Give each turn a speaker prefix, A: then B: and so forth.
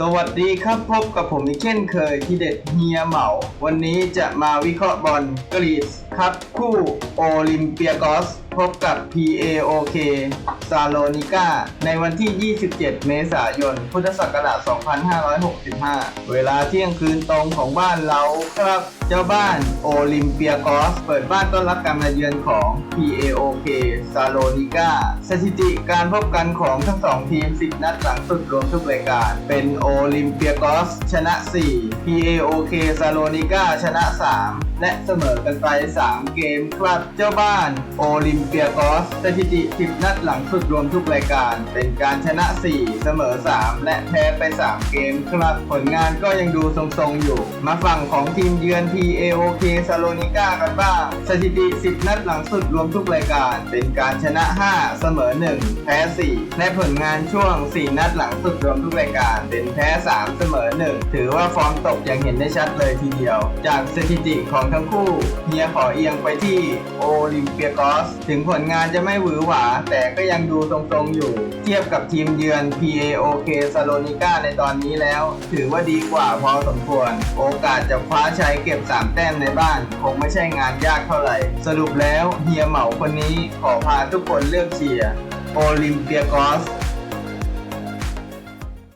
A: สวัสดีครับพบกับผมอีกเช่นเคยที่เด็ดเฮียเหมา วันนี้จะมาวิเคราะห์บอลกรีซครับคู่โอลิมเปียกอส พบกับ PAOK ซาโลนิกาในวันที่ 27 เมษายน พุทธศักราช 2565 เวลาเที่ยงคืนตรงของบ้านเราครับ เจ้าบ้านโอลิมเปียกอส เปิดบ้านต้อนรับการมาเยือนของ PAOK ซาโลนิกาสถิติการพบกันของทั้งสองทีม 10 นัดหลังสุดรวมทุกรายการ เป็นโอลิมเปียกอส ชนะ 4 PAOK ซาโลนิกาชนะ 3 และเสมอกันไป 3 เกมครับ เจ้าบ้านโอลิมเปียกอสสถิติ 10 นัดหลังสุดรวมทุกรายการ เป็นการชนะ 4 เสมอ 3 และแพ้ไป 3 เกมครับ ผลงานก็ยังดูทรงๆอยู่ มาฝั่งของทีมเยือน PAOK ซาโลนิก้ากันบ้าง สถิติ 10 นัดหลังสุดรวมทุกรายการ เป็นการชนะ 5 เสมอ 1 แพ้ 4 และผลงานช่วง 4 นัดหลังสุดรวมทุกรายการ เป็นแพ้ 3 เสมอ 1 ถือว่าฟอร์มตกอย่างเห็นได้ชัดเลยทีเดียว จากสถิติของทั้งคู่เฮียขอเอียงไปที่โอลิมเปียกอสถึึงผลงานจะไม่หวือหวา แต่ก็ยังดูทรงๆอยู่ เทียบกับทีมเยือน PAOK ซาโลนิกาในตอนนี้แล้ว ถือว่าดีกว่าพอสมควร โอกาสจะคว้าชัยเก็บ 3 แต้มในบ้าน คงไม่ใช่งานยากเท่าไหร่ สรุปแล้วเฮียเหมาคนนี้ขอพาทุกคนเลือกเชียร์โอลิมเปียกอส